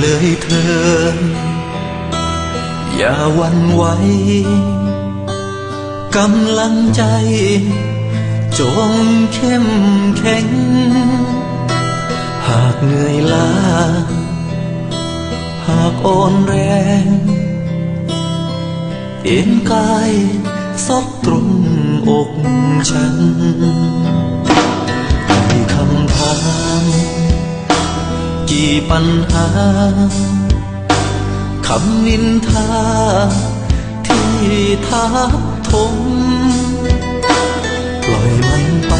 เลยเธอ อย่าหวันไหวกำลังใจ จงเข้มแข็ง หากเหนื่อยล้า หากอ่อนแรง เอ็นกายซอกตรงอกฉัน ปัญหาคำนินทาที่ทับถมปล่อยมันไป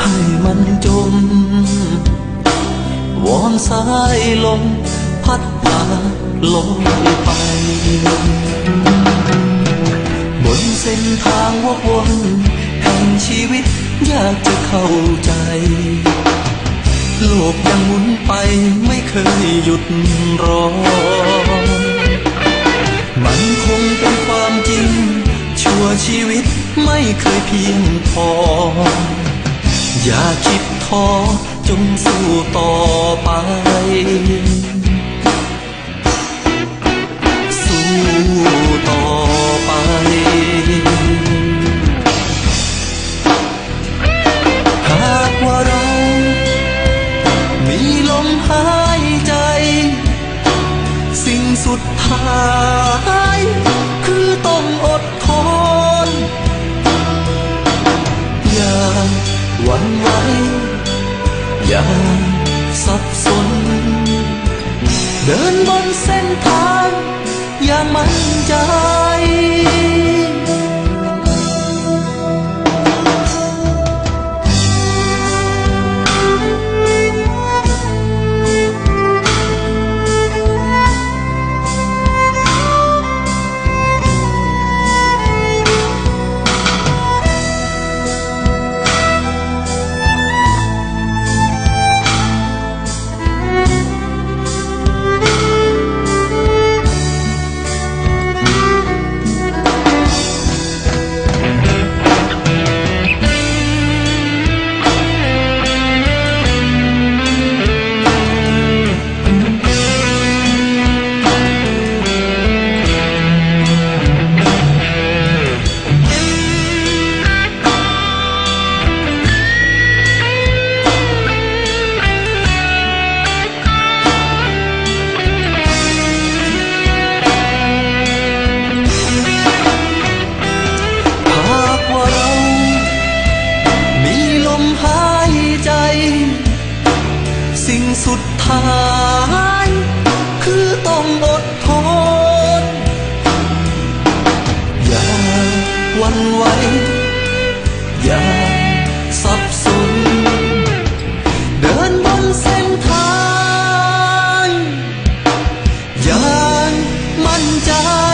ให้มันจม วอนสายลมพัดพาลมไป บนเส้นทางวกวนแห่งชีวิตยากจะเข้าใจ ลกยังหมุนไปไม่เคยหยุดรอ มันคงเป็นความจริง ชั่วชีวิตไม่เคยเพียงพอ อย่าคิดท้อจงสู้ต่อไป เดินบนเส้นทางอย่างมั่นใจ love.